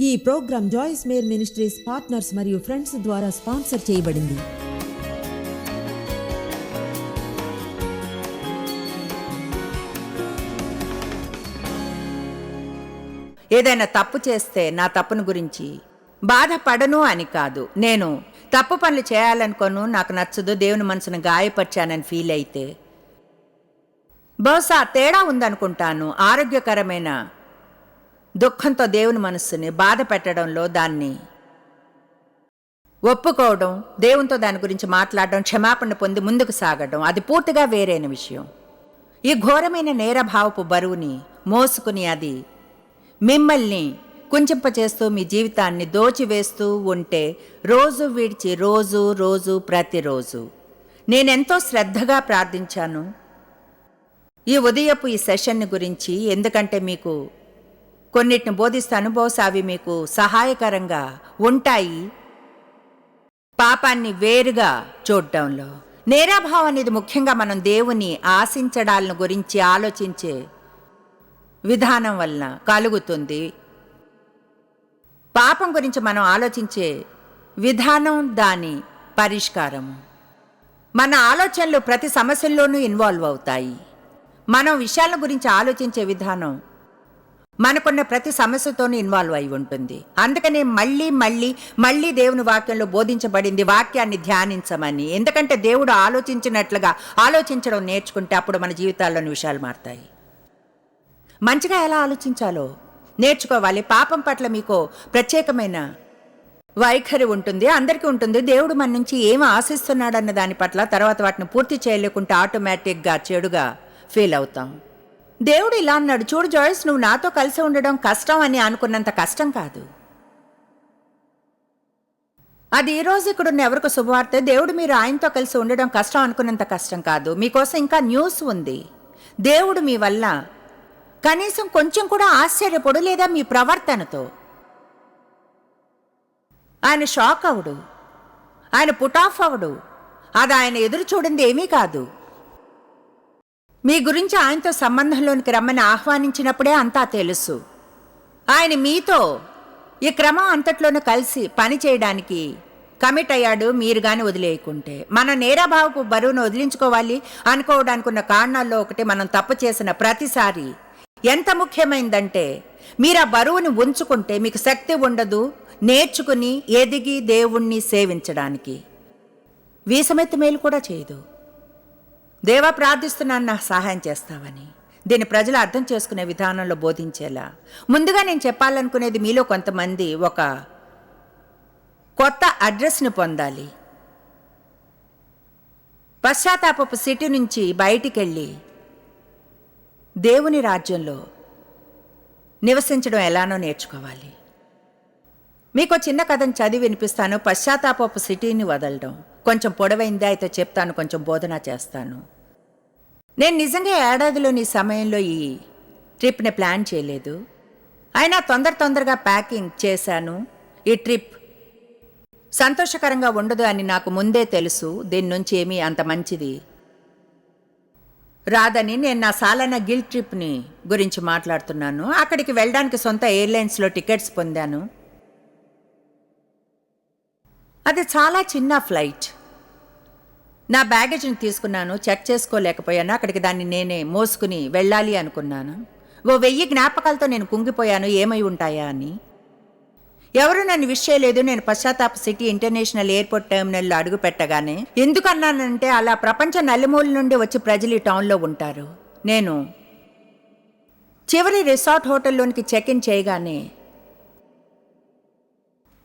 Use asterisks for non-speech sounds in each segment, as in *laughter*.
ఈ programme Joyce Meyer ministries partners మరియు friends ద్వారా స్పాన్సర్ చేయబడింది. ఏదైనా తప్పు చేస్తే నా తప్పును గురించి బాధపడను అని కాదు. నేను తప్పు పనులు చేయాలనుకోను నాకు నచ్చదు దేవుని మనసును గాయపరిచానని ఫీల్ అయితే. బహుశా తేడా ఉందనుకుంటాను. ఆరోగ్యకరమైన దుఃఖంతో దేవుని మనస్సుని బాధ పెట్టడంలో దాన్ని ఒప్పుకోవడం దేవునితో దాని గురించి మాట్లాడడం క్షమాపణ పొంది ముందుకు సాగడం అది పూర్తిగా వేరైన విషయం. ఈ ఘోరమైన నేరభావపు బరువుని మోసుకుని అది మిమ్మల్ని కుంచింపచేస్తూ మీ జీవితాన్ని దోచివేస్తూ ఉంటే రోజు విడిచి రోజు రోజు ప్రతిరోజు నేనెంతో శ్రద్ధగా ప్రార్థించాను. ఈ ఉదయపు ఈ సెషన్ని గురించి ఎందుకంటే మీకు కొన్నిటిని బోధిస్తాను బహుశా అవి మీకు సహాయకరంగా ఉంటాయి. పాపాన్ని వేరుగా చూడడంలో. నేరాభావం అనేది ముఖ్యంగా మనం దేవుని ఆశించడాలను గురించి ఆలోచించే విధానం వలన కలుగుతుంది. పాపం గురించి మనం ఆలోచించే విధానం దాని పరిష్కారము మన ఆలోచనలు ప్రతి సమస్యల్లోనూ ఇన్వాల్వ్ అవుతాయి. మనం విషయాల గురించి ఆలోచించే విధానం మనకున్న ప్రతి సమస్యతోనూ ఇన్వాల్వ్ అయి ఉంటుంది. అందుకనే మళ్ళీ మళ్ళీ మళ్ళీ దేవుని వాక్యంలో బోధించబడింది వాక్యాన్ని ధ్యానించమని. ఎందుకంటే దేవుడు ఆలోచించినట్లుగా ఆలోచించడం నేర్చుకుంటే అప్పుడు మన జీవితాల్లోని విషయాలు మారుతాయి. మంచిగా ఎలా ఆలోచించాలో నేర్చుకోవాలి. పాపం పట్ల మీకు ప్రత్యేకమైన వైఖరి ఉంటుంది అందరికీ ఉంటుంది. దేవుడు మన నుంచి ఏం ఆశిస్తున్నాడన్న దాని పట్ల తర్వాత వాటిని పూర్తి చేయలేకుంటే ఆటోమేటిక్గా చెడుగా ఫీల్ అవుతాం. దేవుడు ఇలా అన్నాడు చూడు జాయిస్ నువ్వు నాతో కలిసి ఉండడం కష్టం అని అనుకున్నంత కష్టం కాదు. అది ఈ రోజు ఇక్కడున్న ఎవరికి శుభవార్త? దేవుడు మీరు ఆయనతో కలిసి ఉండడం కష్టం అనుకున్నంత కష్టం కాదు. మీకోసం ఇంకా న్యూస్ ఉంది. దేవుడు మీ వల్ల కనీసం కొంచెం కూడా ఆశ్చర్యపడు లేదా మీ ప్రవర్తనతో. ఆయన షాక్ అవడు. ఆయన పుట్ ఆఫ్ అవడు. అది ఆయన ఎదురు చూడింది ఏమీ కాదు. మీ గురించి ఆయనతో సంబంధంలోనికి రమ్మని ఆహ్వానించినప్పుడే అంతా తెలుసు. ఆయన మీతో ఈ క్రమం అంతట్లోనూ కలిసి పని చేయడానికి కమిట్ అయ్యాడు మీరు కానీ వదిలేయకుంటే. మన నేరభావపు బరువును వదిలించుకోవాలి అనుకోవడానికి ఉన్న కారణాల్లో ఒకటి మనం తప్పు చేసిన ప్రతిసారి ఎంత ముఖ్యమైందంటే మీరు ఆ బరువుని ఉంచుకుంటే మీకు శక్తి ఉండదు నేర్చుకుని ఎదిగి దేవుణ్ణి సేవించడానికి. వీసమెత్తి మేలు కూడా చేయదు. దేవా ప్రార్థిస్తున్నాను నాకు సహాయం చేస్తావని. దీన్ని ప్రజలు అర్థం చేసుకునే విధానంలో బోధించేలా. ముందుగా నేను చెప్పాలనుకునేది మీలో కొంతమంది ఒక కొత్త అడ్రస్ని పొందాలి. పశ్చాత్తాపపు సిటీ నుంచి బయటికెళ్ళి దేవుని రాజ్యంలో నివసించడం ఎలానో నేర్చుకోవాలి. మీకు చిన్న కథను చదివి వినిపిస్తాను. పశ్చాత్తాపపు సిటీని వదలడం. కొంచెం పొడవైందే అయితే చెప్తాను. కొంచెం బోధన చేస్తాను. నేను నిజంగా ఏడాదిలోని సమయంలో ఈ ట్రిప్ని ప్లాన్ చేయలేదు. అయినా తొందర తొందరగా ప్యాకింగ్ చేశాను. ఈ ట్రిప్ సంతోషకరంగా ఉండదు అని నాకు ముందే తెలుసు. దీని నుంచి ఏమీ అంత మంచిది రాదని నేను నా సాలన గిల్ ట్రిప్ని గురించి మాట్లాడుతున్నాను. అక్కడికి వెళ్ళడానికి సొంత ఎయిర్లైన్స్లో టికెట్స్ పొందాను. అది చాలా చిన్న ఫ్లైట్. నా బ్యాగేజ్ని తీసుకున్నాను చెక్ చేసుకోలేకపోయాను. అక్కడికి దాన్ని నేనే మోసుకుని వెళ్ళాలి అనుకున్నాను. ఓ వెయ్యి జ్ఞాపకాలతో నేను కుంగిపోయాను. ఏమై ఉంటాయా అని. ఎవరు నన్ను విష్ చేయలేదు. నేను పశ్చాత్తాప సిటీ ఇంటర్నేషనల్ ఎయిర్పోర్ట్ టెర్మినల్లో అడుగు పెట్టగానే ఎందుకన్నానంటే అలా ప్రపంచ నలుమూల నుండి వచ్చి ప్రజలు ఈ టౌన్లో ఉంటారు. నేను చివరి రిసార్ట్ హోటల్లోనికి చెక్ ఇన్ చేయగానే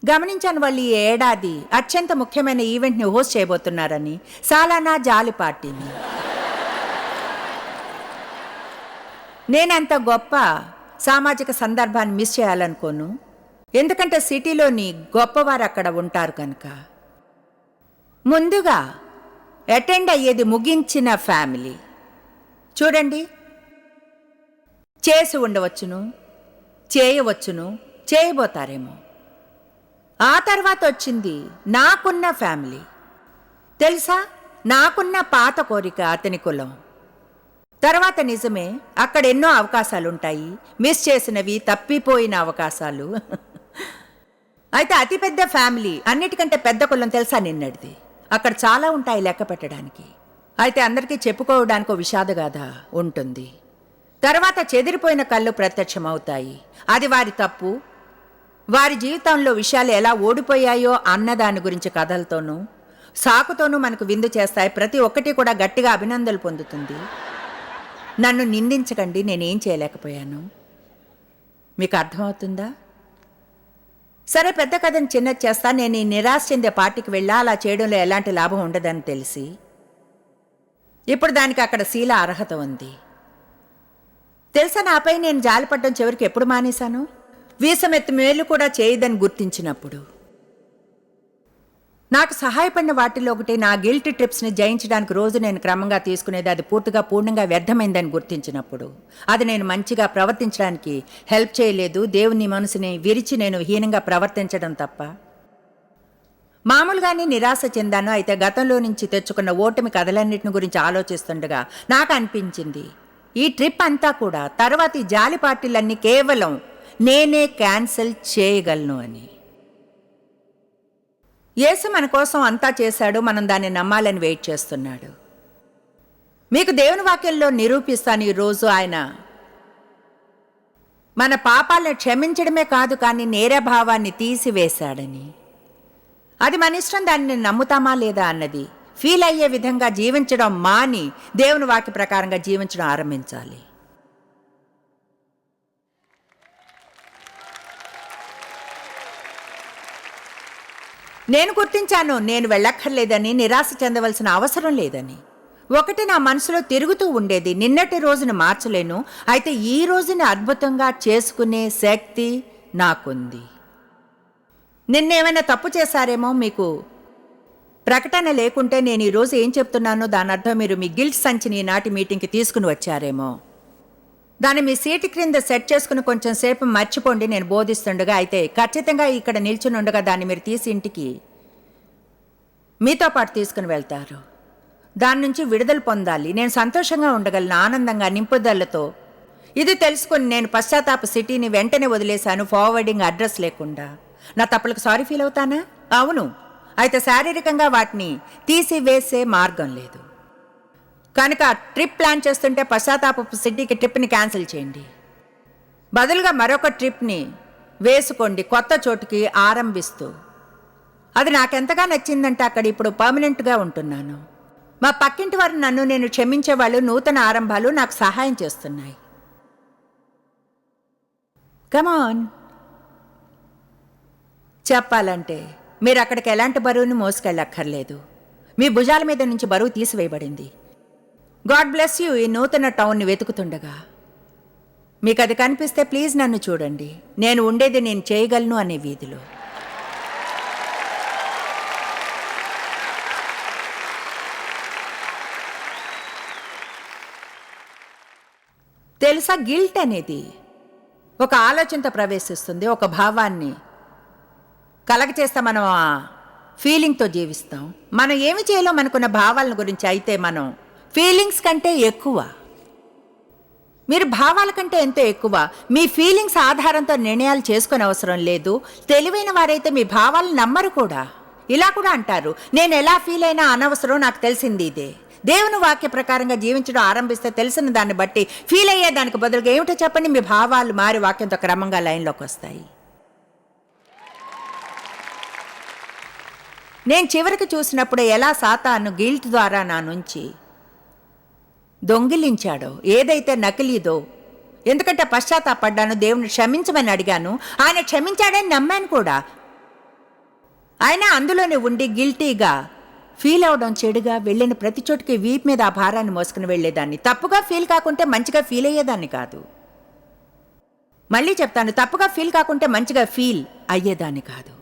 గమనించాను వాళ్ళు ఈ ఏడాది అత్యంత ముఖ్యమైన ఈవెంట్ని హోస్ట్ చేయబోతున్నారని. సాలానా జాలి పార్టీని. నేనంత గొప్ప సామాజిక సందర్భాన్ని మిస్ చేయాలనుకోను. ఎందుకంటే సిటీలోని గొప్పవారు అక్కడ ఉంటారు కనుక. ముందుగా అటెండ్ అయ్యేది ముగించిన ఫ్యామిలీ. చూడండి. చేసి ఉండవచ్చును చేయవచ్చును చేయబోతారేమో. ఆ తర్వాత వచ్చింది నాకున్న ఫ్యామిలీ. తెలుసా? నాకున్న పాత కోరిక అతని కులం. తర్వాత నిజమే అక్కడ ఎన్నో అవకాశాలుంటాయి. మిస్ చేసినవి తప్పిపోయిన అవకాశాలు. అయితే అతిపెద్ద ఫ్యామిలీ అన్నిటికంటే పెద్ద కులం తెలుసా నిన్నటిది? అక్కడ చాలా ఉంటాయి లెక్క పెట్టడానికి. అయితే అందరికీ చెప్పుకోవడానికి ఒక విషాదగాథ ఉంటుంది. తర్వాత చెదిరిపోయిన కళ్ళు ప్రత్యక్షమవుతాయి. అది వారి తప్పు వారి జీవితంలో విషయాలు ఎలా ఓడిపోయాయో అన్న దాని గురించి కథలతోనూ సాకుతోనూ మనకు విందు చేస్తాయి. ప్రతి ఒక్కటి కూడా గట్టిగా అభినందనలు పొందుతుంది. నన్ను నిందించకండి నేనేం చేయలేకపోయాను. మీకు అర్థమవుతుందా? సరే పెద్ద కథను చిన్నది చేస్తా. నేను ఈ నిరాశ చెందే పార్టీకి వెళ్ళా. అలా చేయడంలో ఎలాంటి లాభం ఉండదని తెలిసి ఇప్పుడు దానికి అక్కడ శీల అర్హత ఉంది. తెలుసా నాపై నేను జాలిపడ్డం చివరికి ఎప్పుడు మానేశాను? వీసమెత్తి మేలు కూడా చేయదని గుర్తించినప్పుడు. నాకు సహాయపడిన వాటిలో ఒకటి నా గిల్ట్ ట్రిప్స్ని జయించడానికి రోజు నేను క్రమంగా తీసుకునేది అది పూర్తిగా పూర్ణంగా వ్యర్థమైందని గుర్తించినప్పుడు. అది నేను మంచిగా ప్రవర్తించడానికి హెల్ప్ చేయలేదు దేవుని మనసుని విరిచి నేను హీనంగా ప్రవర్తించడం తప్ప. మామూలుగానే నిరాశ చెందాను అయితే గతంలో నుంచి తెచ్చుకున్న ఓటమి కథలన్నింటిని గురించి ఆలోచిస్తుండగా నాకు అనిపించింది ఈ ట్రిప్ అంతా కూడా తర్వాతి జాలి పార్టీలన్నీ కేవలం నేనే క్యాన్సిల్ చేయగలను అని. యేసు మన కోసం అంతా చేశాడు మనం దాన్ని నమ్మాలని వెయిట్ చేస్తున్నాడు. మీకు దేవుని వాక్యంలో నిరూపిస్తాను ఈరోజు ఆయన మన పాపాలను క్షమించడమే కాదు కానీ నేరభావాన్ని తీసివేశాడని. అది మన ఇష్టం దాన్ని నమ్ముతామా లేదా అన్నది ఫీల్ అయ్యే విధంగా జీవించడం మాని దేవుని వాక్య ప్రకారంగా జీవించడం ఆరంభించాలి. నేను గుర్తించాను నేను వెళ్ళక్కర్లేదని నిరాశ చెందవలసిన అవసరం లేదని. ఒకటి నా మనసులో తిరుగుతూ ఉండేది నిన్నటి రోజును మార్చలేను అయితే ఈ రోజుని అద్భుతంగా చేసుకునే శక్తి నాకుంది. నిన్నేమైనా తప్పు చేశారేమో మీకు? ప్రకటన లేకుంటే నేను ఈరోజు ఏం చెప్తున్నానో దాని అర్థం మీరు మీ గిల్ట్ సంచిని ఈనాటి మీటింగ్కి తీసుకుని వచ్చారేమో. దాన్ని మీ సీటు క్రింద సెట్ చేసుకుని కొంచెం సేపు మర్చిపోండి నేను బోధిస్తుండగా. అయితే ఖచ్చితంగా ఇక్కడ నిల్చుని ఉండగా దాన్ని మీరు తీసి ఇంటికి మీతో పాటు తీసుకుని వెళ్తారు. దాని నుంచి విడుదల పొందాలి. నేను సంతోషంగా ఉండగలను ఆనందంగా నింపుదలతో. ఇది తెలుసుకుని నేను పశ్చాత్తాప సిటీని వెంటనే వదిలేశాను. ఫార్వర్డింగ్ అడ్రస్ లేకుండా. నా తప్పులకు సారీ ఫీల్ అవుతానా? అవును. అయితే శారీరకంగా వాటిని తీసివేసే మార్గం లేదు. కనుక ట్రిప్ ప్లాన్ చేస్తుంటే పశ్చాత్తాప సిటీకి ట్రిప్ని క్యాన్సిల్ చేయండి. బదులుగా మరొక ట్రిప్ని వేసుకోండి కొత్త చోటుకి ఆరంభిస్తూ. అది నాకెంతగా నచ్చిందంటే అక్కడ ఇప్పుడు పర్మనెంట్గా ఉంటున్నాను. మా పక్కింటి వారు నన్ను నేను క్షమించేవాళ్ళు నూతన ఆరంభాలు నాకు సహాయం చేస్తున్నాయి. కమాన్ చెప్పాలంటే మీరు అక్కడికి ఎలాంటి బరువుని మోసుకెళ్ళక్కర్లేదు. మీ భుజాల మీద నుంచి బరువు తీసివేయబడింది. గాడ్ బ్లెస్ యూ ఈ నూతన టౌన్ని వెతుకుతుండగా. మీకు అది కనిపిస్తే ప్లీజ్ నన్ను చూడండి. నేను ఉండేది నేను చేయగలను అనే వీధిలో. తెలుసా గిల్ట్ అనేది? ఒక ఆలోచనతో ప్రవేశిస్తుంది ఒక భావాన్ని కలగ చేస్తే మనం ఆ ఫీలింగ్తో జీవిస్తాం. మనం ఏమి చేయాలో మనకున్న భావాలను గురించి అయితే మనం ఫీలింగ్స్ కంటే ఎక్కువ. మీరు భావాల కంటే ఎంతో ఎక్కువ. మీ ఫీలింగ్స్ ఆధారంతో నిర్ణయాలు చేసుకునే అవసరం లేదు. తెలివైన వారైతే మీ భావాలను నమ్మరు కూడా. ఇలా కూడా అంటారు. నేను ఎలా ఫీల్ అయినా అనవసరం నాకు తెలిసింది ఇదే. దేవుని వాక్య ప్రకారంగా జీవించడం ఆరంభిస్తే తెలిసిన దాన్ని బట్టి ఫీల్ అయ్యే దానికి బదులుగా ఏమిటో చెప్పండి? మీ భావాలు మారి వాక్యంతో క్రమంగా లైన్లోకి వస్తాయి. నేను చివరికి చూసినప్పుడు ఎలా సాతాను గిల్ట్ ద్వారా నా నుంచి దొంగిలించాడో ఏదైతే నకిలీదో. ఎందుకంటే పశ్చాత్తాపడ్డాను దేవుని క్షమించమని అడిగాను. ఆయన క్షమించాడని నమ్మాను కూడా. ఆయన అందులోనే ఉండి గిల్టీగా ఫీల్ అవడం చెడుగా వెళ్ళిన ప్రతి చోటికి వీప్ మీద ఆ భారాన్ని మోసుకుని వెళ్ళేదాన్ని. తప్పుగా ఫీల్ కాకుంటే మంచిగా ఫీల్ అయ్యేదాన్ని కాదు. మళ్ళీ చెప్తాను తప్పుగా ఫీల్ కాకుంటే మంచిగా ఫీల్ అయ్యేదాన్ని కాదు.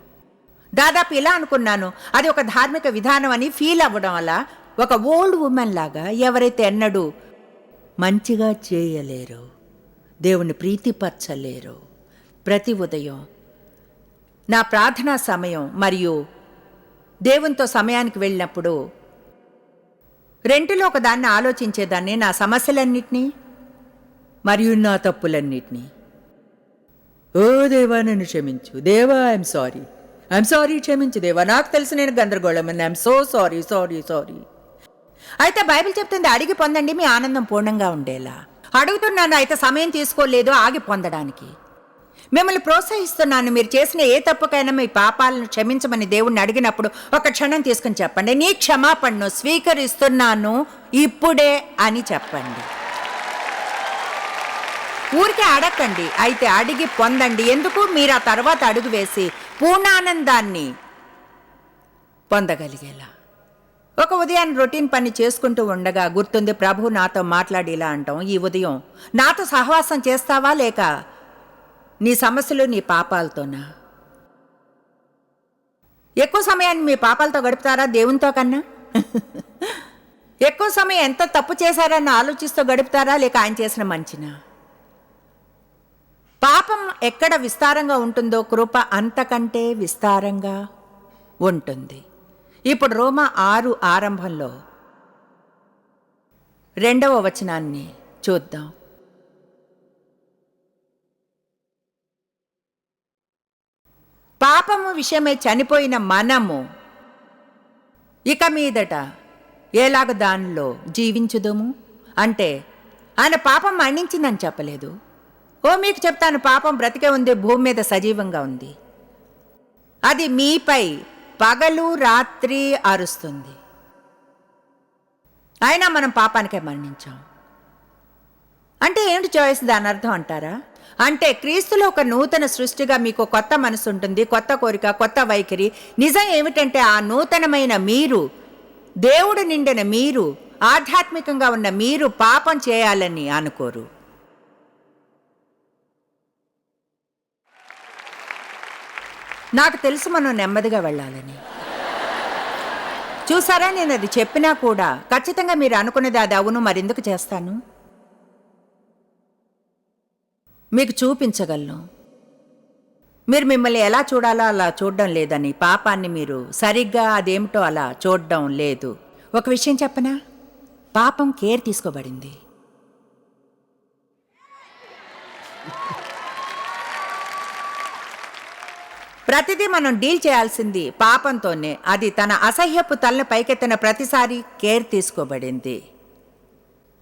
దాదాపు ఇలా అనుకున్నాను అది ఒక ధార్మిక విధానం అని ఫీల్ అవ్వడం వల్ల ఒక ఓల్డ్ ఉమెన్ లాగా ఎవరైతే ఎన్నడూ మంచిగా చేయలేరు దేవుని ప్రీతిపరచలేరు ప్రతి ఉదయం నా ప్రార్థనా సమయం మరియు దేవునితో సమయానికి వెళ్ళినప్పుడు రెంటిలో ఒకదాన్ని ఆలోచించేదాన్ని నా సమస్యలన్నిటినీ మరియు నా తప్పులన్నిటినీ. ఓ దేవా నన్ను క్షమించు. దేవా ఐఎమ్ సారీ ఐఎమ్ సారీ క్షమించు దేవా. నాకు తెలిసి నేను గందరగోళం I'm so sorry sorry sorry అయితే బైబిల్ చెప్తుంది అడిగి పొందండి మీ ఆనందం పూర్ణంగా ఉండేలా. అడుగుతున్నాను అయితే సమయం తీసుకోలేదు ఆగి పొందడానికి. మిమ్మల్ని ప్రోత్సహిస్తున్నాను మీరు చేసిన ఏ తప్పుకైనా మీ పాపాలను క్షమించమని దేవుణ్ణి అడిగినప్పుడు ఒక క్షణం తీసుకుని చెప్పండి. నీ క్షమాపణను స్వీకరిస్తున్నాను ఇప్పుడే అని చెప్పండి. ఊరికే అడగండి అయితే అడిగి పొందండి. ఎందుకు? మీరు ఆ తర్వాత అడుగు వేసి పూర్ణానందాన్ని పొందగలిగేలా. ఒక ఉదయాన్ని రొటీన్ పని చేసుకుంటూ ఉండగా గుర్తుంది ప్రభు నాతో మాట్లాడి ఇలా అంటాం ఈ ఉదయం నాతో సహవాసం చేస్తావా లేక నీ సమస్యలు నీ పాపాలతోనా? ఎక్కువ సమయాన్ని మీ పాపాలతో గడుపుతారా దేవునితో కన్నా? *laughs* ఎక్కువ సమయం ఎంత తప్పు చేశారని ఆలోచిస్తూ గడుపుతారా లేక ఆయన చేసిన మంచినా? పాపం ఎక్కడ విస్తారంగా ఉంటుందో కృప అంతకంటే విస్తారంగా ఉంటుంది. ఇప్పుడు రోమా ఆరు ఆరంభంలో రెండవ వచనాన్ని చూద్దాం. పాపము విషయమై చనిపోయిన మనము ఇక మీదట ఎలాగ దానిలో జీవించుదము? అంటే ఆయన పాపం మరణించిందని చెప్పలేదు. ఓ మీకు చెప్తాను పాపం బ్రతికే ఉంది భూమి మీద సజీవంగా ఉంది. అది మీపై పగలు రాత్రి అరుస్తుంది. అయినా మనం పాపానికే మరణించాం. అంటే ఏమిటి చాయిస్ దాని అర్థం అంటారా? అంటే క్రీస్తులో ఒక నూతన సృష్టిగా మీకు కొత్త మనసు ఉంటుంది కొత్త కోరిక కొత్త వైఖరి. నిజం ఏమిటంటే ఆ నూతనమైన మీరు దేవుడు నిండిన మీరు ఆధ్యాత్మికంగా ఉన్న మీరు పాపం చేయాలని అనుకోరు. నాకు తెలుసు మనం నెమ్మదిగా వెళ్ళాలని. చూసారా నేను అది చెప్పినా కూడా ఖచ్చితంగా మీరు అనుకునేది అది అవును మరెందుకు చేస్తాను? మీకు చూపించగలను. మీరు మిమ్మల్ని ఎలా చూడాలో అలా చూడడం లేదని పాపాన్ని మీరు సరిగ్గా అదేమిటో అలా చూడడం లేదు. ఒక విషయం చెప్పనా? పాపం కేర్ తీసుకోబడింది. ప్రతిదీ మనం డీల్ చేయాల్సింది పాపంతోనే. అది తన అసహ్యపు తలను పైకెత్తిన ప్రతిసారి కేర్ తీసుకోబడింది.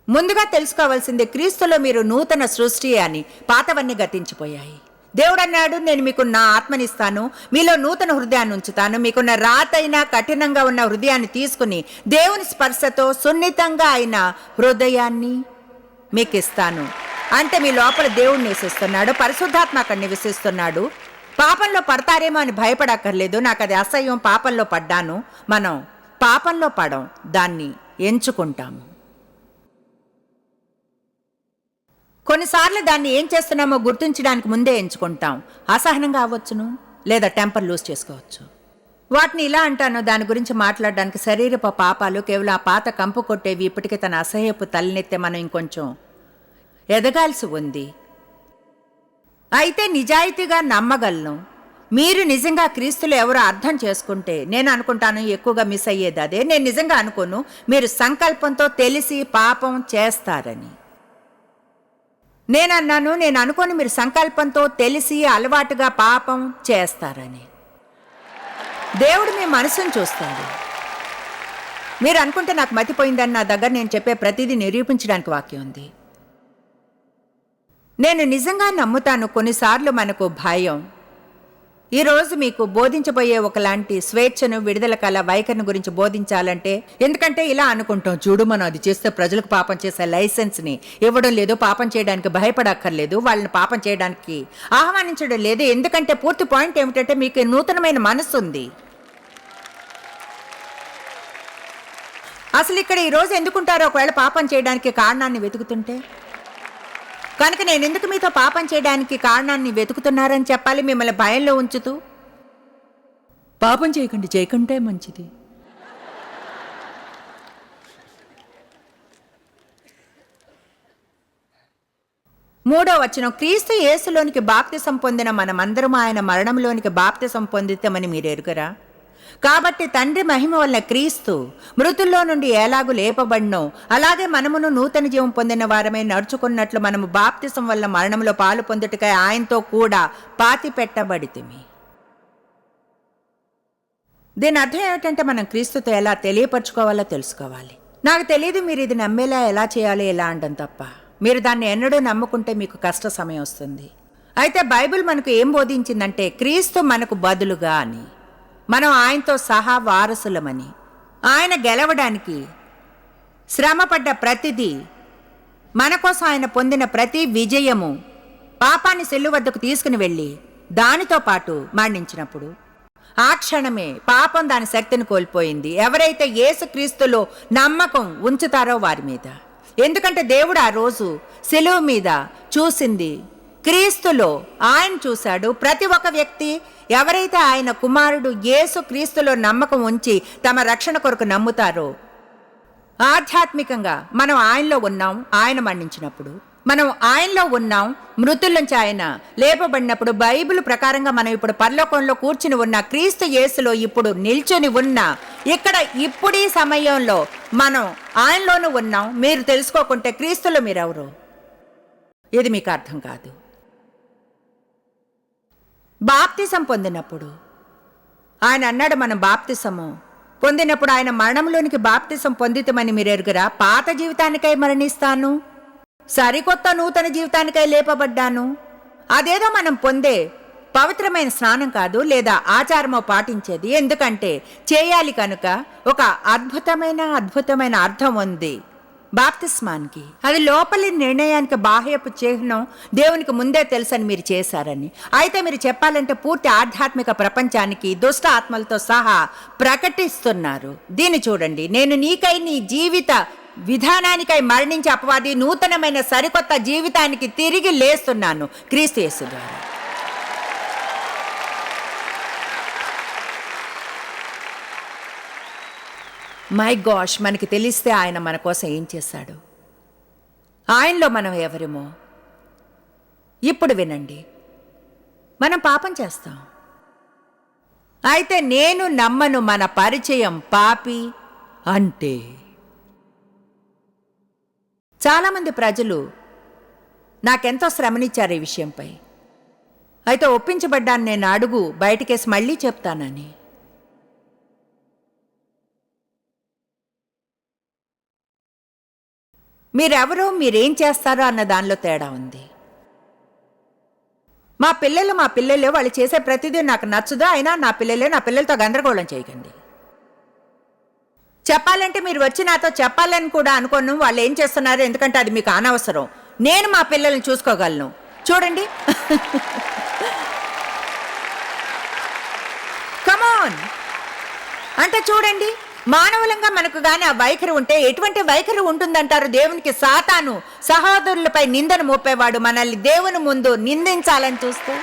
ముందుగా తెలుసుకోవాల్సింది క్రీస్తులో మీరు నూతన సృష్టి అని పాతవన్నీ గతించిపోయాయి. దేవుడన్నాడు నేను మీకు నా ఆత్మనిస్తాను మీలో నూతన హృదయాన్ని ఉంచుతాను మీకున్న రాతైన కఠినంగా ఉన్న హృదయాన్ని తీసుకుని దేవుని స్పర్శతో సున్నితంగా అయిన హృదయాన్ని మీకు ఇస్తాను అంటే మీ లోపల దేవుడు నివసిస్తున్నాడు పరిశుద్ధాత్మ అక్కడ నివసిస్తున్నాడు. పాపంలో పడతారేమో అని భయపడక్కర్లేదు. నాకు అది అసహ్యం పాపంలో పడ్డాను. మనం పాపంలో పడం దాన్ని ఎంచుకుంటాము. కొన్నిసార్లు దాన్ని ఏం చేస్తున్నామో గుర్తించడానికి ముందే ఎంచుకుంటాం. అసహనంగా అవ్వచ్చును? లేదా టెంపర్ లూజ్ చేసుకోవచ్చు? వాటిని ఇలా అంటాను. దాని గురించి మాట్లాడడానికి శరీరపు పాపాలు కేవలం ఆ పాత కంపు కొట్టేవి ఇప్పటికే తన అసహ్యపు తలనెత్తే మనం ఇంకొంచెం ఎదగాల్సి ఉంది. అయితే నిజాయితీగా నమ్మగలను. మీరు నిజంగా క్రీస్తులు ఎవరో అర్థం చేసుకుంటే నేను అనుకుంటాను ఎక్కువగా మిస్ అయ్యేది అదే. నేను నిజంగా అనుకోను మీరు సంకల్పంతో తెలిసి పాపం చేస్తారని. నేను అన్నాను నేను అనుకోని మీరు సంకల్పంతో తెలిసి అలవాటుగా పాపం చేస్తారని. దేవుడు మీ మనసును చూస్తాడు. మీరు అనుకుంటే నాకు మతిపోయిందని నా దగ్గర నేను చెప్పే ప్రతిదీ నిరూపించడానికి వాక్యం ఉంది. నేను నిజంగా నమ్ముతాను కొన్నిసార్లు మనకు భయం. ఈరోజు మీకు బోధించబోయే ఒకలాంటి స్వేచ్ఛను విడుదల కల వైఖరిని గురించి బోధించాలంటే ఎందుకంటే ఇలా అనుకుంటాం చూడు మనం అది చేస్తే ప్రజలకు పాపం చేసే లైసెన్స్ని ఇవ్వడం లేదు పాపం చేయడానికి భయపడక్కర్లేదు వాళ్ళని పాపం చేయడానికి ఆహ్వానించడం లేదు. ఎందుకంటే పూర్తి పాయింట్ ఏమిటంటే మీకు నూతనమైన మనసు ఉంది. అసలు ఇక్కడ ఈరోజు ఎందుకుంటారో ఒకవేళ పాపం చేయడానికి కారణాన్ని వెతుకుతుంటే? కనుక నేను ఎందుకు మీతో పాపం చేయడానికి కారణాన్ని వెతుకుతున్నారని చెప్పాలి మిమ్మల్ని భయంలో ఉంచుతూ? పాపం చేయకండి చేయకుంటే మంచిది. మూడో వచనం క్రీస్తు యేసులోనికి బాప్తిసం పొందిన మనమందరం ఆయన మరణంలోనికి బాప్తిసం పొందితమని మీరు ఎరుగరా కాబట్టి తండ్రి మహిమ వల్ల క్రీస్తు మృతుల్లో నుండి ఎలాగు లేపబడినో అలాగే మనమును నూతన జీవం పొందిన వారమే నడుచుకున్నట్లు మనము బాప్తిసం వల్ల మరణంలో పాలు పొందుటకై ఆయనతో కూడా పాతి పెట్టబడితిమి. దీని అర్థం ఏమిటంటే మనం క్రీస్తుతో ఎలా తెలియపరచుకోవాలో తెలుసుకోవాలి. నాకు తెలియదు మీరు ఇది నమ్మేలా ఎలా చేయాలి ఎలా అండం తప్ప. మీరు దాన్ని ఎన్నడూ నమ్ముకుంటే మీకు కష్ట సమయం వస్తుంది. అయితే బైబిల్ మనకు ఏం బోధించిందంటే క్రీస్తు మనకు బదులుగా అని. మనం ఆయనతో సహా వారసులమని. ఆయన గెలవడానికి శ్రమపడ్డ ప్రతిదీ మన కోసం ఆయన పొందిన ప్రతి విజయము పాపాన్ని సెల్లు వద్దకు తీసుకుని వెళ్ళి దానితో పాటు మరణించినప్పుడు. ఆ క్షణమే పాపం దాని శక్తిని కోల్పోయింది. ఎవరైతే యేసుక్రీస్తులో నమ్మకం ఉంచుతారో వారి మీద. ఎందుకంటే దేవుడు ఆ రోజు సెలువు మీద చూసింది. క్రీస్తులో ఆయన చూశాడు. ప్రతి ఒక్క వ్యక్తి ఎవరైతే ఆయన కుమారుడు యేసు క్రీస్తులో నమ్మకం ఉంచి తమ రక్షణ కొరకు నమ్ముతారో ఆధ్యాత్మికంగా మనం ఆయనలో ఉన్నాం ఆయన మరణించినప్పుడు. మనం ఆయనలో ఉన్నాం మృతుల నుంచి ఆయన లేపబడినప్పుడు బైబిల్ ప్రకారంగా మనం ఇప్పుడు పరలోకంలో కూర్చుని ఉన్న క్రీస్తు యేసులో ఇప్పుడు నిల్చొని ఉన్న ఇక్కడ ఇప్పుడు ఈ సమయంలో మనం ఆయనలోనూ ఉన్నాం మీరు తెలుసుకోకుంటే క్రీస్తులో మీరెవరు? ఇది మీకు అర్థం కాదు. బాప్తిసం పొందినప్పుడు. ఆయన అన్నాడు మనం బాప్తిసము. పొందినప్పుడు ఆయన మరణంలోనికి బాప్తిసం పొందితమని మీరు ఎరుగురా పాత జీవితానికై మరణిస్తాను? సరికొత్త నూతన జీవితానికై లేపబడ్డాను? అదేదో మనం పొందే పవిత్రమైన స్నానం కాదు లేదా ఆచారమో పాటించేది. ఎందుకంటే చేయాలి కనుక ఒక అద్భుతమైన అద్భుతమైన అర్థం ఉంది. బాప్తిస్మాన్కి. అది లోపలి నిర్ణయానికి బాహ్యపు చిహ్నం దేవునికి ముందే తెలుసని మీరు చేశారని. అయితే మీరు చెప్పాలంటే పూర్తి ఆధ్యాత్మిక ప్రపంచానికి దుష్ట ఆత్మలతో సహా ప్రకటిస్తున్నారు. దీన్ని చూడండి. నేను నీకై నీ జీవిత విధానానికై మరణించే అపవాది నూతనమైన సరికొత్త జీవితానికి తిరిగి లేస్తున్నాను. క్రీస్తు యేసు ద్వారా. మై గాష్ మనకి తెలిస్తే ఆయన మన కోసం ఏం చేశాడు ఆయనలో మనం ఎవరేమో? ఇప్పుడు వినండి. మనం పాపం చేస్తాం. అయితే నేను నమ్మను మన పరిచయం పాపి అంటే. చాలామంది ప్రజలు నాకెంతో శ్రమనిచ్చారు ఈ విషయంపై. అయితే ఒప్పించబడ్డాను నేను అడుగు బయటకేసి మళ్ళీ చెప్తానని. మీరెవరో మీరేం చేస్తారో అన్న దానిలో తేడా ఉంది. మా పిల్లలు మా పిల్లలు వాళ్ళు చేసే ప్రతిదీ నాకు నచ్చదు. అయినా నా పిల్లలే నా పిల్లలతో గందరగోళం చేయకండి. చెప్పాలంటే మీరు వచ్చి నాతో చెప్పాలని కూడా అనుకోను. వాళ్ళు ఏం చేస్తున్నారు? ఎందుకంటే అది మీకు అనవసరం. నేను మా పిల్లల్ని చూసుకోగలను. చూడండి. *laughs* కమాన్ అంటే చూడండి. మానవులంగా మనకు గాని ఆ వైఖరి ఉంటే ఎటువంటి వైఖరి ఉంటుందంటారు దేవునికి? సాతాను సహోదరులపై నిందను మోపేవాడు మనల్ని దేవుని ముందు నిందించాలని చూస్తూ?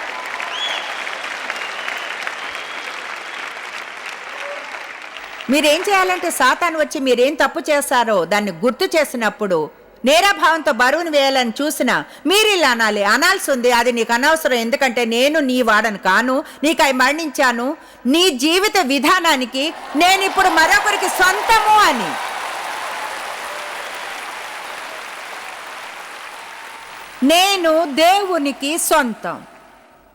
మీరేం చేయాలంటే సాతాను వచ్చి మీరేం తప్పు చేస్తారో దాన్ని గుర్తు చేసినప్పుడు నేరాభావంతో బరువును వేయాలని చూసినా మీరు ఇలా అనాలి. అనాల్సి ఉంది. అది నీకు అనవసరం. ఎందుకంటే నేను నీ వాడను కాను నీకై మరణించాను. నీ జీవిత విధానానికి నేను ఇప్పుడు మరొకరికి సొంతము అని. నేను దేవునికి సొంతం.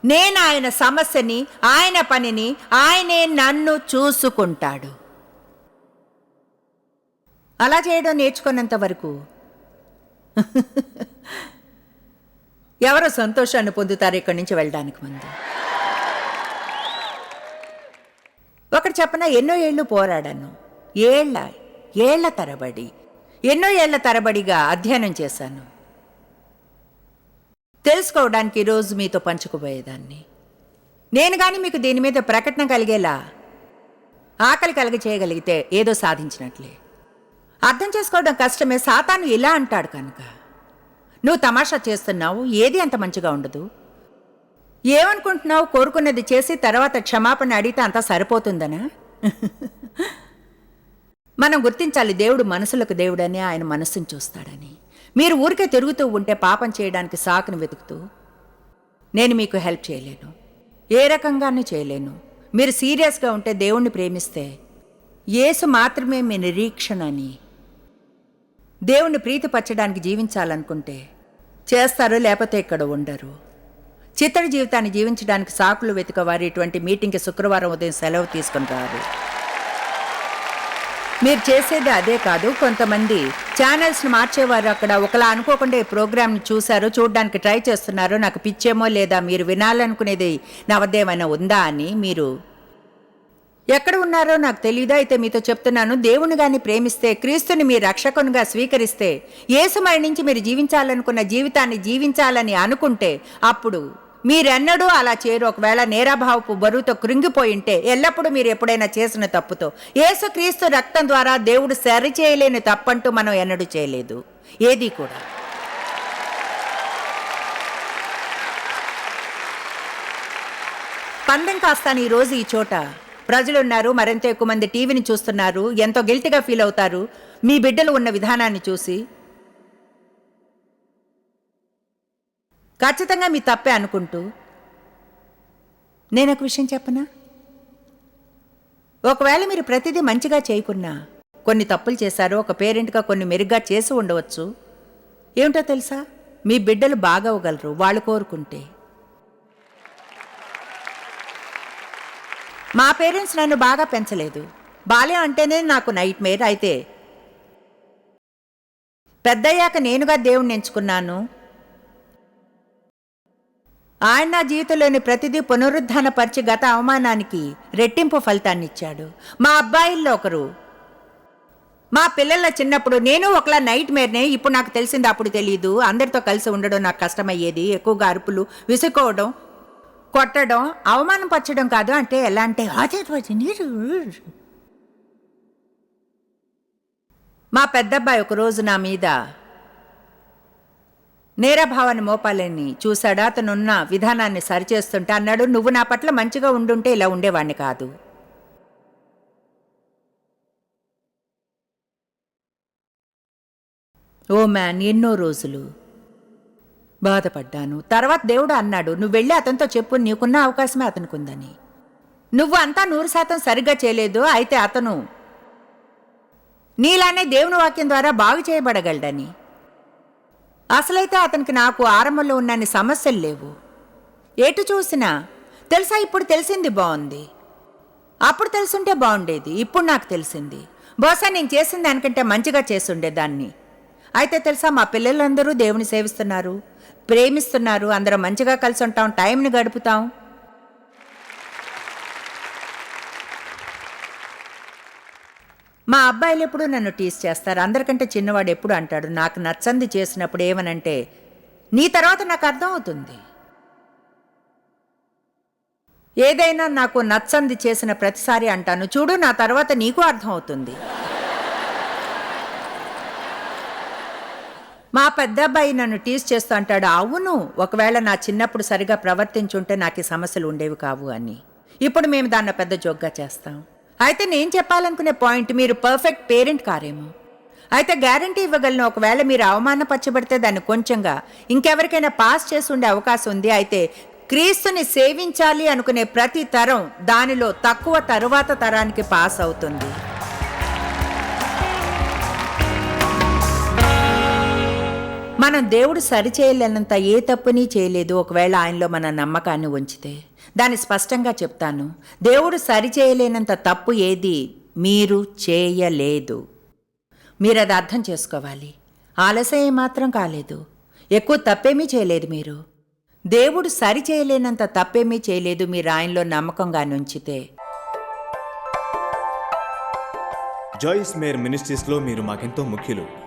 నేను ఆయన సమస్యని ఆయన పనిని ఆయనే నన్ను చూసుకుంటాడు. అలా చేయడం నేర్చుకున్నంత వరకు ఎవరో సంతోషాన్ని పొందుతారు ఇక్కడి నుంచి వెళ్ళడానికి ముందు. ఒకటి చెప్పన ఎన్నో ఏళ్ళు పోరాడాను. ఏళ్ళ ఏళ్ళ తరబడి ఎన్నో ఏళ్ళ తరబడిగా అధ్యయనం చేశాను. తెలుసుకోవడానికి ఈరోజు మీతో పంచుకుపోయేదాన్ని. నేను కానీ మీకు దీని మీద ప్రకటన కలిగేలా ఆకలి కలిగ చేయగలిగితే ఏదో సాధించినట్లే. అర్థం చేసుకోవడం కష్టమే. సాతాను ఇలా అంటాడు కనుక నువ్వు తమాషా చేస్తున్నావు ఏది అంత మంచిగా ఉండదు? ఏమనుకుంటున్నావు? కోరుకున్నది చేసి తర్వాత క్షమాపణ అడిగితే అంతా సరిపోతుందనా? *laughs* మనం గుర్తించాలి దేవుడు మనసులకు దేవుడని ఆయన మనస్సును చూస్తాడని. మీరు ఊరికే తిరుగుతూ ఉంటే పాపం చేయడానికి సాకును వెతుకుతూ నేను మీకు హెల్ప్ చేయలేను. ఏ రకంగానూ చేయలేను. మీరు సీరియస్గా ఉంటే దేవుణ్ణి ప్రేమిస్తే యేసు మాత్రమే మీ నిరీక్షణ అని దేవుణ్ణి ప్రీతిపరచడానికి జీవించాలనుకుంటే చేస్తారు లేకపోతే ఇక్కడ ఉండరు. చిత్తడి జీవితాన్ని జీవించడానికి సాకులు వెతుకవారు ఇటువంటి మీటింగ్కి శుక్రవారం ఉదయం సెలవు తీసుకుని రారు. మీరు చేసేది అదే కాదు కొంతమంది ఛానల్స్ని మార్చేవారు అక్కడ ఒకలా అనుకోకుండా ఈ ప్రోగ్రామ్ని చూశారు చూడడానికి ట్రై చేస్తున్నారు నాకు పిచ్చేమో లేదా మీరు వినాలనుకునేది నా వద్ద ఏమైనా ఉందా అని మీరు ఎక్కడ ఉన్నారో నాకు తెలియదు అయితే మీతో చెప్తున్నాను. దేవుని గాని ప్రేమిస్తే క్రీస్తుని మీ రక్షకునిగా స్వీకరిస్తే యేసు మరణించి మీరు జీవించాలనుకున్న జీవితాన్ని జీవించాలని అనుకుంటే అప్పుడు మీరెన్నడూ అలా చేయరు. ఒకవేళ నేరాభావపు బరువుతో కృంగిపోయింటే ఎల్లప్పుడూ మీరు ఎప్పుడైనా చేసిన తప్పుతో. యేసుక్రీస్తు రక్తం ద్వారా దేవుడు సరి చేయలేని తప్పంటూ మనం ఎన్నడూ చేయలేదు. ఏది కూడా. పందెం కాస్తాను ఈ రోజు ఈ చోట. ప్రజలు ఉన్నారు మరింత ఎక్కువ మంది టీవీని చూస్తున్నారు ఎంతో గిల్టీగా ఫీల్ అవుతారు. మీ బిడ్డలు ఉన్న విధానాన్ని చూసి. ఖచ్చితంగా మీ తప్పే అనుకుంటూ. నేను ఒక విషయం చెప్పనా? ఒకవేళ మీరు ప్రతిదీ మంచిగా చేయకున్నా కొన్ని తప్పులు చేశారు ఒక పేరెంట్గా కొన్ని మెరుగ్గా చేసి ఉండవచ్చు. ఏమిటో తెలుసా? మీ బిడ్డలు బాగవగలరు వాళ్ళు కోరుకుంటే. మా పేరెంట్స్ నన్ను బాగా పెంచలేదు. బాల్యం అంటేనే నాకు నైట్ మేర్ అయితే. పెద్దయ్యాక నేనుగా దేవుణ్ణి ఎంచుకున్నాను. ఆయన నా జీవితంలోని ప్రతిదీ పునరుద్ధానపరిచి గత అవమానానికి రెట్టింపు ఫలితాన్ని ఇచ్చాడు మా అబ్బాయిల్లో ఒకరు. మా పిల్లల చిన్నప్పుడు నేను ఒకలా నైట్ మేర్నే ఇప్పుడు నాకు తెలిసింది అప్పుడు తెలియదు అందరితో కలిసి ఉండడం నాకు కష్టమయ్యేది. ఎక్కువగా అరుపులు విసుక్కోవడం కొట్టడం అవమానం పరచడం కాదు అంటే ఎలా అంటే నీరు." మా పెద్దబ్బాయి ఒకరోజు నా మీద నేరభావాన్ని మోపాలని చూశాడు అతనున్న విధానాన్ని సరిచేస్తుంటే అన్నాడు నువ్వు నా పట్ల మంచిగా ఉండుంటే ఇలా ఉండేవాణ్ణి కాదు ఓ మ్యాన్ ఎన్నో రోజులు బాధపడ్డాను. తర్వాత దేవుడు అన్నాడు నువ్వు వెళ్ళి అతనితో చెప్పు నీకున్న అవకాశమే అతనికి ఉందని నువ్వు అంతా నూరు శాతం సరిగ్గా చేయలేదు అయితే అతను నీలానే దేవుని వాక్యం ద్వారా బాగు చేయబడగలడని. అసలైతే అతనికి నాకు ఆరంభంలో ఉన్నన్ని సమస్యలు లేవు. ఎటు చూసినా తెలుసా ఇప్పుడు తెలిసింది బాగుంది. అప్పుడు తెలుసుంటే బాగుండేది ఇప్పుడు నాకు తెలిసింది. బహుశా నేను చేసిన దానికంటే మంచిగా చేసుండేదాన్ని అయితే తెలుసా మా పిల్లలందరూ దేవుని సేవిస్తున్నారు. ప్రేమిస్తున్నారు. అందరం మంచిగా కలిసి ఉంటాం. టైంని గడుపుతాం. మా అబ్బాయిలు ఎప్పుడు నన్ను టీస్ చేస్తారు. అందరికంటే చిన్నవాడు ఎప్పుడు అంటాడు నాకు నచ్చంది చేసినప్పుడు ఏమనంటే నీ తర్వాత నాకు అర్థం అవుతుంది. ఏదైనా నాకు నచ్చంది చేసిన ప్రతిసారి అంటాను. చూడు నా తర్వాత నీకు అర్థం అవుతుంది. మా పెద్దబ్బాయి నన్ను టీస్ చేస్తూ అంటాడు అవును ఒకవేళ నా చిన్నప్పుడు సరిగా ప్రవర్తించుంటే నాకు ఈ సమస్యలు ఉండేవి కావు అని. ఇప్పుడు మేము దాన్ని పెద్ద జోగ్గా చేస్తాం. అయితే నేను చెప్పాలనుకునే పాయింట్ మీరు పర్ఫెక్ట్ పేరెంట్ కారేమో. అయితే గ్యారంటీ ఇవ్వగలను ఒకవేళ మీరు అవమానపరచబడితే దాన్ని కొంచెంగా ఇంకెవరికైనా పాస్ చేసి ఉండే అవకాశం ఉంది అయితే క్రీస్తుని సేవించాలి అనుకునే ప్రతి తరం దానిలో తక్కువ తరువాత తరానికి పాస్ అవుతుంది. మనం దేవుడు సరిచేయలేనంత ఏ తప్పుని చేయలేదు. ఒకవేళ ఆయనలో మన నమ్మకాన్ని ఉంచితే. దాన్ని స్పష్టంగా చెప్తాను. దేవుడు సరిచేయలేనంత తప్పు ఏది? మీరు చేయలేదు. మీరు అది అర్థం చేసుకోవాలి. ఆలస్యం మాత్రం కాలేదు. ఎక్కువ తప్పేమీ చేయలేదు మీరు. దేవుడు సరి చేయలేనంత తప్పేమీ చేయలేదు. మీరు ఆయనలో నమ్మకంగా ఉంచితే జాయిస్ మేర్ మినిస్ట్రీస్లో మీరు మాకెంతో ముఖ్యులు.